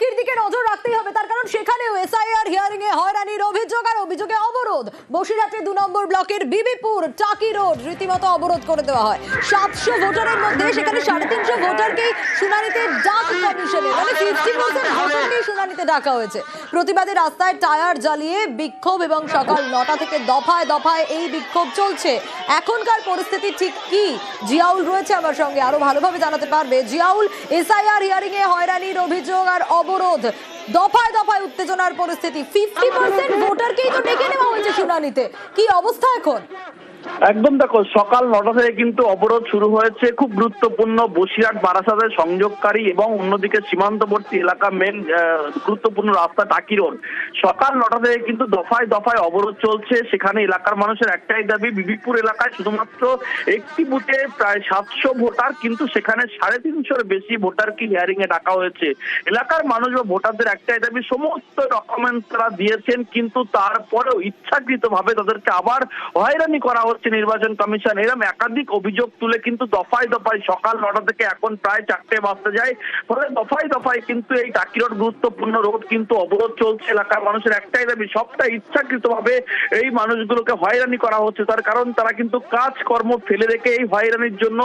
টাকির দিকে নজর রাখতেই হবে। তার কারণ সেখানেও এসআইআর হিয়ারিং এ হয়রানির অভিযোগ আর অভিযোগে অবরোধ। বসিরহাটের দু নম্বর ব্লকের বিবিপুর টাকি রোড রীতিমতো অবরোধ করে দেওয়া হয়। সাতশো ভোটারের মধ্যে সেখানে সাড়ে তিনশো ভোটারকেই শুনানিতে ডাক কমিশনে শুনানিতে ডাকা হয়েছে। প্রতিবাদী রাস্তায় টায়ার জ্বালিয়ে বিক্ষোভ এবং সকাল নটা থেকে দফায় দফায় এই বিক্ষোভ চলছে। এখনকার পরিস্থিতি ঠিক কি? জিয়াউল রয়েছে আমার সঙ্গে। আরও ভালোভাবে জানাতে পারবে। জিয়াউল এসআইআর হিয়ারিং এ হয়রানির অভিযোগ আর অবরোধ। দফায় দফায় উত্তেজনার পরিস্থিতি। ফিফটি পার্সেন্ট ভোটারকেই তো ডেকে নেওয়া হয়েছে শুনানিতে। কি অবস্থা এখন? একদম দেখো, সকাল নটা থেকে কিন্তু অবরোধ শুরু হয়েছে। খুব গুরুত্বপূর্ণ বসিরহাট বারাসাতের সংযোগকারী এবং অন্যদিকে সীমান্তবর্তী এলাকা মেন গুরুত্বপূর্ণ রাস্তা টাকি সকাল নটা থেকে কিন্তু দফায় দফায় অবরোধ চলছে। সেখানে এলাকার মানুষের একটাই দাবি, বিবিপুর এলাকায় শুধুমাত্র একটি বুথে প্রায় সাতশো ভোটার, কিন্তু সেখানে সাড়ে তিনশোর বেশি ভোটারকে হিয়ারিং এ ডাকা হয়েছে। এলাকার মানুষ বা ভোটারদের একটাই দাবি, সমস্ত ডকুমেন্ট তারা দিয়েছেন, কিন্তু তারপরেও ইচ্ছাকৃত ভাবে তাদেরকে আবার হয়রানি করা হচ্ছে নির্বাচন কমিশন এরকম একাধিক অভিযোগ তুলে কিন্তু দফায় দফায় সকাল নটা থেকে এখন প্রায় চারটে বাজতে যায়। ফলে দফায় দফায় কিন্তু এই টাকি রোড গুরুত্বপূর্ণ রোড কিন্তু অবরোধ চলছে। এলাকার মানুষের একটাই দাবি সবটা ইচ্ছাকৃত ভাবে এই মানুষগুলোকে হয়রানি করা হচ্ছে। তার কারণ তারা কিন্তু কাজকর্ম ফেলে রেখে এই হয়রানির জন্য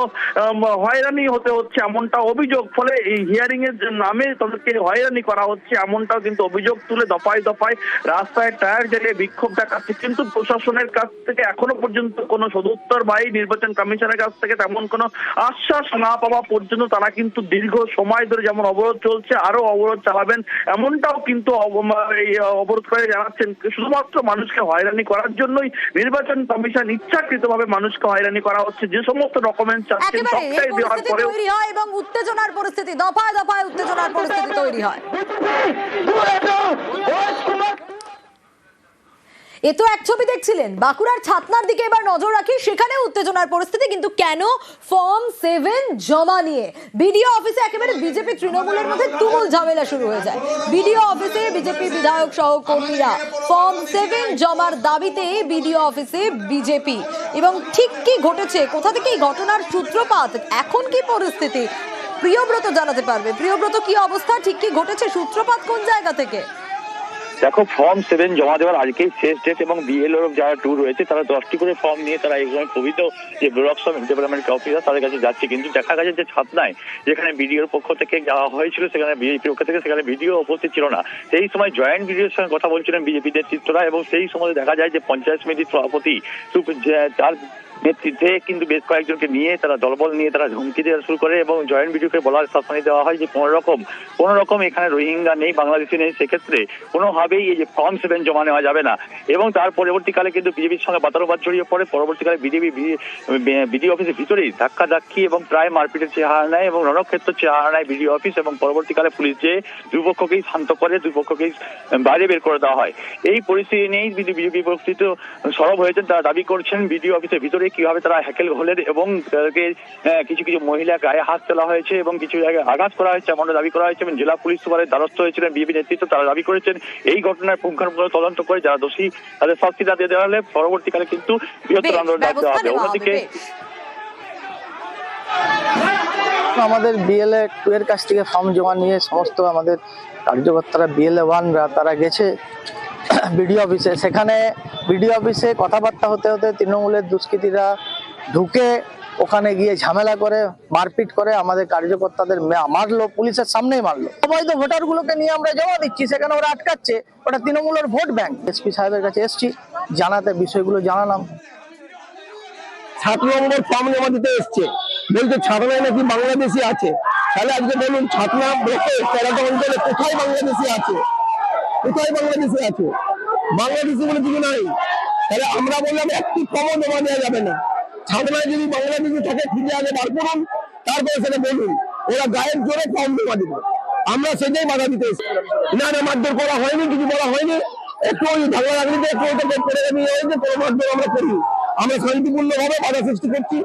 হয়রানি হতে হচ্ছে এমনটা অভিযোগ। ফলে এই হিয়ারিং এর নামে তাদেরকে হয়রানি করা হচ্ছে এমনটাও কিন্তু অভিযোগ তুলে দফায় দফায় রাস্তায় টায়ার জ্বালিয়ে বিক্ষোভ দেখাচ্ছে। কিন্তু প্রশাসনের কাছ থেকে এখনও পর্যন্ত কোনো সদুত্তর বা নির্বাচন কমিশনের কাছ থেকে তেমন কোনো আশ্বাস না পাওয়া পর্যন্ত তারা কিন্তু দীর্ঘ সময় ধরে যেমন অবরোধ চলছে আরও অবরোধ চালাবেন এমনটাও কিন্তু অবরোধ করে জানাচ্ছেন। শুধুমাত্র মানুষকে হয়রানি করার জন্যই নির্বাচন কমিশন ইচ্ছাকৃতভাবে মানুষকে হয়রানি করা হচ্ছে। যে সমস্ত ডকুমেন্ট চাচ্ছেন সবটাই দেওয়ার পরেও এবং উত্তেজনার পরিস্থিতি দফায় দফায় উত্তেজনার পরিস্থিতি তৈরি হয়। এ তো এক ছবি দেখছিলেন। বাঁকুড়ার ছাতনার দিকে এবার নজর রাখি সেখানে উত্তেজনার পরিস্থিতি, কিন্তু কেন ফর্ম সেভেন জমা নিয়ে? বিডিও অফিসে একেবারে বিজেপি তৃণমূলের মধ্যে তুমুল ঝামেলা শুরু হয়ে যায়। বিডিও অফিসে বিজেপি বিধায়ক সহ কর্মীরা ফর্ম সেভেন জমার দাবিতে বিডিও অফিসে বিজেপি। এবং ঠিক কি ঘটেছে, কোথা থেকে এই ঘটনার সূত্রপাত, এখন কি পরিস্থিতি, প্রিয়ব্রত জানাতে পারবে। প্রিয়ব্রত, কি অবস্থা, ঠিক কি ঘটেছে, সূত্রপাত কোন জায়গা থেকে? দেখো ফর্ম সেভেন জমা দেওয়ার আজকেই শেষ ডেট এবং বিএলওর যারা ট্যুর রয়েছে, তারা দশটি করে ফর্ম নিয়ে তারা এই সময় প্রভৃত যে ব্লক সব ডেভেলপমেন্ট অফিসার তাদের কাছে যাচ্ছে। কিন্তু দেখা গেছে যে ছাতনায় যেখানে বিডিওর পক্ষ থেকে যাওয়া হয়েছিল, সেখানে বিজেপির পক্ষ থেকে সেখানে ভিডিও উপস্থিত ছিল না। সেই সময় জয়েন্ট বিডিওর সঙ্গে কথা বলছিলেন বিজেপি নেতৃত্বরা এবং সেই সময় দেখা যায় যে পঞ্চায়েত সমিতির সভাপতি তার নেতৃত্বে কিন্তু বেশ কয়েকজনকে নিয়ে তারা দলবল নিয়ে তারা হুমকি দেওয়া শুরু করে এবং জয়েন্ট বিডিওকে বলার শাসনে দেওয়া হয় যে কোনো রকম কোনো রকম এখানে রোহিঙ্গা নেই, বাংলাদেশি নেই, সেক্ষেত্রে কোনোভাবেই এই যে ফর্ম সেভেন জমা নেওয়া যাবে না। এবং তার পরবর্তীকালে কিন্তু বিজেপির সঙ্গে বাতারবাদ জড়িয়ে পড়ে, পরবর্তীকালে বিজেপি বিডিও অফিসের ভিতরেই ধাক্কা ধাক্কি এবং প্রায় মারপিটের চেহারা নেয় এবং রণক্ষেত্র চেহারা নেয় বিডিও অফিস এবং পরবর্তীকালে পুলিশ যে দুপক্ষকেই শান্ত করে, দুপক্ষকেই বাইরে বের করে দেওয়া হয়। এই পরিস্থিতি নিয়েই বিজেপি পরিস্থিত সরব হয়েছেন, তারা দাবি করছেন, বিডিও অফিসের ভিতরে কীভাবে তারা হ্যাকেল ঘোলেন এবং তাদেরকে কিছু কিছু মহিলা গায়ে হাত তোলা হয়েছে এবং কিছু জায়গায় আঘাত করা হয়েছে এমনটা দাবি করা হয়েছে এবং জেলা পুলিশ সুপারের দ্বারস্থ হয়েছিলেন বিজেপি নেতৃত্ব তারা দাবি করেছেন। এই ঘটনার পুঙ্খানুপুঙ্খ তদন্ত করে যারা দোষী তাদের শাস্তি না দিয়ে দেওয়া হলে পরবর্তীকালে কিন্তু বৃহত্তর আন্দোলন ডাক দেওয়া হবে। অন্যদিকে আমাদের বিএলএ টু এর কাছ থেকে ফর্ম জমা নিয়ে সমস্ত আমাদের কার্যকর্তারা বিএলএ ওয়ানরা তারা গেছে। বিডিও অফিসে সেখানে বিডিও অফিসে কথাবার্তা হতে হতে তৃণমূলের দুষ্কৃতীরা ঢুকে ওখানে গিয়ে ঝামেলা করে, মারপিট করে আমাদের কার্যকর্তাদের মারলো, পুলিশের সামনেই মারলো। অবৈধ ভোটারগুলোকে নিয়ে আমরা জমা দিচ্ছি, সেখানে ওরা আটকাচ্ছে। ওটা তৃণমূলের ভোট ব্যাংক। এসপি সাহেবের কাছে এসছি, জানাতে বিষয়গুলো জানালাম। নম্বর ফর্ম জমা দিতে এসছে। বলছে ছাতনায় নাকি বাংলাদেশি আছে? তাহলে আজকে বলুন অঞ্চলে কোথায় বাংলাদেশি আছে? কোথায় বাংলাদেশি আছে? বাংলাদেশি বলে কিছু নাই তাহলে আমরা বললাম জমা দেওয়া যাবে না ছাতনায় যদি থাকে আগে বার করুন তারপরে সেটা বলুন ওরা গায়ের জোরে ফর্ম জমা দিবে আমরা সেটাই বাধা দিতে না না মারধর করা হয়নি কিছু বলা হয়নি একটু ওই ঝগড়া লাগলিতে একটু ওইটা করে কোনো মারধর আমরা করি আমরা শান্তিপূর্ণ ভাবে বাধা সৃষ্টি করছি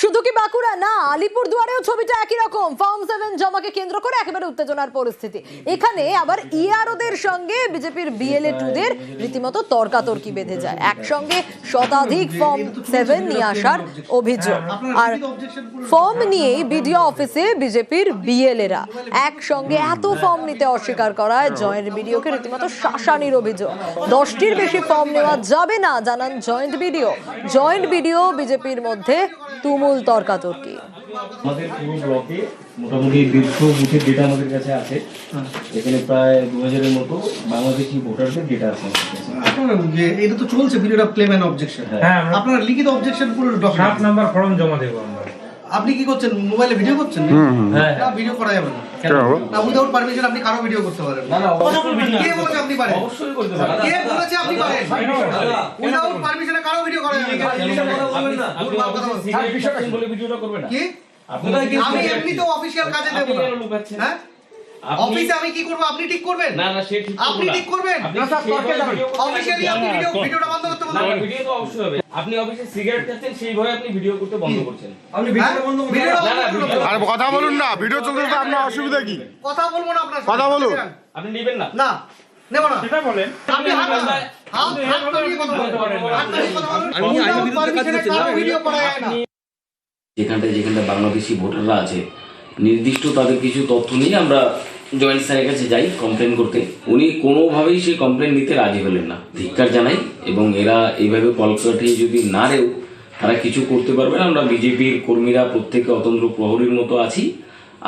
শুধু কি বাঁকুড়া? না আলিপুর দুয়ারেও ছবিটা একই রকম। ফর্ম সেভেন জমাকে কেন্দ্র করে একেবারে উত্তেজনার পরিস্থিতি। এখানে আবার ইআরওদের সঙ্গে বিজেপির বিএলএ টুদের রীতিমতো তর্কাতর্কি বেঁধে যায়। একসঙ্গে শতাধিক ফর্ম সেভেন নিয়ে আসার অভিযোগ। আর ফর্ম নিয়েই বিডিও অফিসে বিজেপির বিএলএরা একসঙ্গে এত ফর্ম নিতে অস্বীকার করায় জয়েন্ট বিডিওকে রীতিমতো শাসানির অভিযোগ। দশটির বেশি ফর্ম নেওয়া যাবে না, জানান জয়েন্ট বিডিও জয়েন্ট বিডিও বিজেপির মধ্যে তুমুল তর্কাতর্কি। আমাদের পুরো ব্লকে মোটামুটি দেড়শো বুথের ডেটা আমাদের কাছে আছে। এখানে প্রায় দু হাজারের মতো বাংলাদেশি ভোটারদের ডেটা আছে আপনারা যে এটা তো চলছে period of claim and objection হ্যাঁ। আপনারা লিখিত অবজেকশন পুরো সাত নাম্বার ফর্ম জমা দেবো আমরা। আপনি কি করছেন মোবাইলে ভিডিও করছেন? হ্যাঁ। না ভিডিও করা যাবে না। না উইদাউট পারমিশন আপনি কারও ভিডিও করতে পারেন না। না কে বলেছে আপনি পারেন? অবশ্যই করতে পারেন। কে বলেছে আপনি পারেন? উইদাউট আমি এমনিতেও অফিসিয়াল কাজে দেব না। কেন লুকাচ্ছেন? হ্যাঁ? আপনি- অফিসে আমি কি করব? আপনি ঠিক করবেন? না না সে ঠিক আপনি ঠিক করবেন? না, স্যার, সেইভাবে যাবেন। ভিডিও আপনি না, না, ভিডিও ভিডিওটা বন্ধ করতে না, না, ভিডিও তো অবশ্যই হবে। আপনি অফিসে সিগারেট খাচ্ছেন সেই ভয়ে আপনি ভিডিও করতে বন্ধ করছেন। আপনি ভিডিওটা বন্ধ করুন ভিডিওটা না, না, বন্ধ করুন ভিডিও- আর কথা বলুন না। ভিডিও চলতে চলতে আপনার অসুবিধা কি? কথা বলব না আপনার কথা বলুন। আপনি নেবেন না? না। নেব না। সেটা বলেন। আপনি হাত হাত হাত কথা বলুন হাত নামিয়ে কথা বলুন আমি আইনের বিরুদ্ধে কাজ করছি না, ভিডিও করা যায় না। যেখানটায় যেখানটা বাংলাদেশি ভোটাররা আছে নির্দিষ্ট তাদের কিছু তথ্য নিয়ে আমরা জয়েন্ট স্যারের কাছে যাই কমপ্লেন করতে। উনি কোনোভাবেই সেই কমপ্লেন নিতে রাজি হলেন না। ধিক্কার জানাই এবং এরা এইভাবে কল কাটিয়ে যদি না রেও তারা কিছু করতে পারবে না। আমরা বিজেপির কর্মীরা প্রত্যেকে অতন্ত্র প্রহরীর মতো আছি।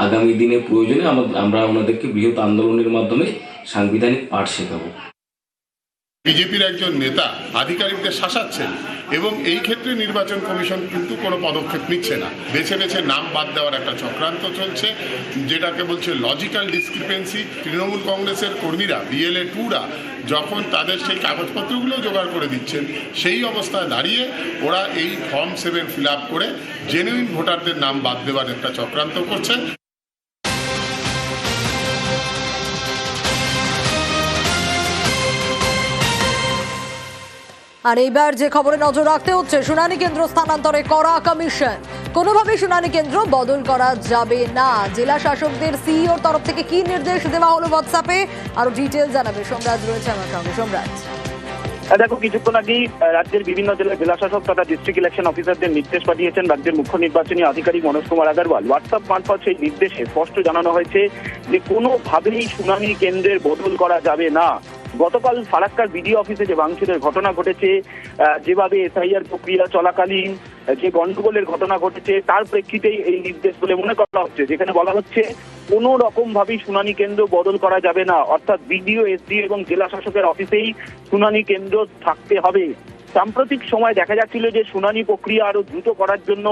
আগামী দিনে প্রয়োজনে আমরা ওনাদেরকে বৃহৎ আন্দোলনের মাধ্যমে সাংবিধানিক পাঠ শেখাবো। বিজেপির একজন নেতা আধিকারিকদের শাসাচ্ছেন এবং এই ক্ষেত্রে নির্বাচন কমিশন কিন্তু কোনো পদক্ষেপ নিচ্ছে না। বেছে বেছে নাম বাদ দেওয়ার একটা চক্রান্ত চলছে, যেটাকে বলছে লজিক্যাল ডিসক্রিপেন্সি তৃণমূল কংগ্রেসের কর্মীরা বিএলএ টুরা, যখন তাদের সেই কাগজপত্রগুলো জোগাড় করে দিচ্ছেন, সেই অবস্থায় দাঁড়িয়ে ওরা এই ফর্ম সেভেন ফিল করে জেনুইন ভোটারদের নাম বাদ দেওয়ার একটা চক্রান্ত করছে। আর এইবার যে খবরে নজর রাখতে হচ্ছে, শুনানি কেন্দ্র স্থানান্তরে করা কমিশন কোনোভাবে শুনানি কেন্দ্র বদল করা যাবে না। জেলা শাসকদের সিইওর তরফ থেকে কি নির্দেশ দেওয়া হলো হোয়াটসঅ্যাপে আরও ডিটেল জানাবে সোমরাজ রয়েছে আমার সঙ্গে। সোমরাজ দেখো, কিছুক্ষণ আগেই রাজ্যের বিভিন্ন জেলার জেলাশাসক তথা ডিস্ট্রিক্ট ইলেকশন অফিসারদের নির্দেশ পাঠিয়েছেন রাজ্যের মুখ্য নির্বাচনী আধিকারিক মনোজ কুমার আগরওয়াল। হোয়াটসঅ্যাপ মারফত সেই নির্দেশে স্পষ্ট জানানো হয়েছে যে কোনোভাবেই শুনানি কেন্দ্রের বদল করা যাবে না। গতকাল ফারাক্কার বিডিও অফিসে যে ভাঙচুরের ঘটনা ঘটেছে যেভাবে এসআইআর প্রক্রিয়া চলাকালীন যে গন্ডগোলের ঘটনা ঘটেছে, তার প্রেক্ষিতেই এই নির্দেশ বলে মনে করা হচ্ছে। যেখানে বলা হচ্ছে, কোনো রকম ভাবেই শুনানি কেন্দ্র বদল করা যাবে না। অর্থাৎ বিডিও, এসডিও এবং জেলা শাসকের অফিসেই শুনানি কেন্দ্র থাকতে হবে। সাম্প্রতিক সময় দেখা যাচ্ছিল যে শুনানি প্রক্রিয়া আরও দ্রুত করার জন্য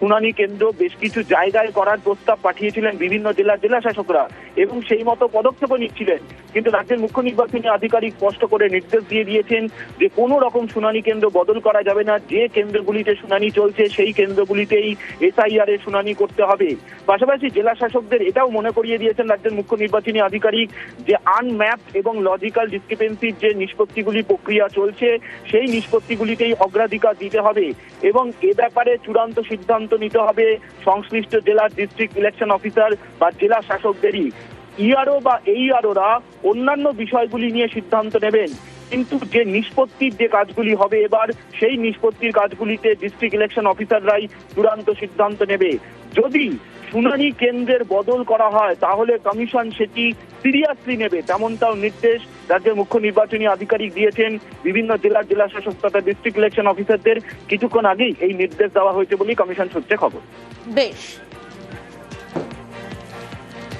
শুনানি কেন্দ্র বেশ কিছু জায়গায় করার প্রস্তাব পাঠিয়েছিলেন বিভিন্ন জেলার জেলা শাসকরা এবং সেই মতো পদক্ষেপও নিচ্ছিলেন। কিন্তু রাজ্যের মুখ্য নির্বাচনী আধিকারিক স্পষ্ট করে নির্দেশ দিয়ে দিয়েছেন যে কোনো রকম শুনানি কেন্দ্র বদল করা যাবে না। যে কেন্দ্রগুলিতে শুনানি চলছে সেই কেন্দ্রগুলিতেই এসআইআর এর শুনানি করতে হবে। পাশাপাশি জেলা শাসকদের এটাও মনে করিয়ে দিয়েছেন রাজ্যের মুখ্য নির্বাচনী আধিকারিক যে আনম্যাপ এবং লজিক্যাল ডিসক্রিপেন্সির যে নিষ্পত্তিগুলি প্রক্রিয়া চলছে, সেই নিষ্পত্তিগুলিতেই অগ্রাধিকার দিতে হবে এবং এ ব্যাপারে চূড়ান্ত সিদ্ধান্ত নিতে হবে সংশ্লিষ্ট জেলার ডিস্ট্রিক্ট ইলেকশন অফিসার বা জেলা শাসকদেরই। ইআরও বা এইআরওরা অন্যান্য বিষয়গুলি নিয়ে সিদ্ধান্ত নেবেন। কিন্তু যে নিষ্পত্তির যে কাজগুলি হবে এবার, সেই নিষ্পত্তির কাজগুলিতে ডিস্ট্রিক্ট ইলেকশন অফিসাররাই চূড়ান্ত সিদ্ধান্ত নেবে। যদি শুনানি কেন্দ্রের বদল করা হয়, তাহলে কমিশন সেটি সিরিয়াসলি নেবে, তেমনটাও নির্দেশ রাজ্যের মুখ্য নির্বাচনী আধিকারিক দিয়েছেন বিভিন্ন জেলার জেলা শাসক তথা ডিস্ট্রিক্ট ইলেকশন অফিসারদের। কিছুক্ষণ আগেই এই নির্দেশ দেওয়া হয়েছে বলে কমিশন সূত্রে খবর। বেশ।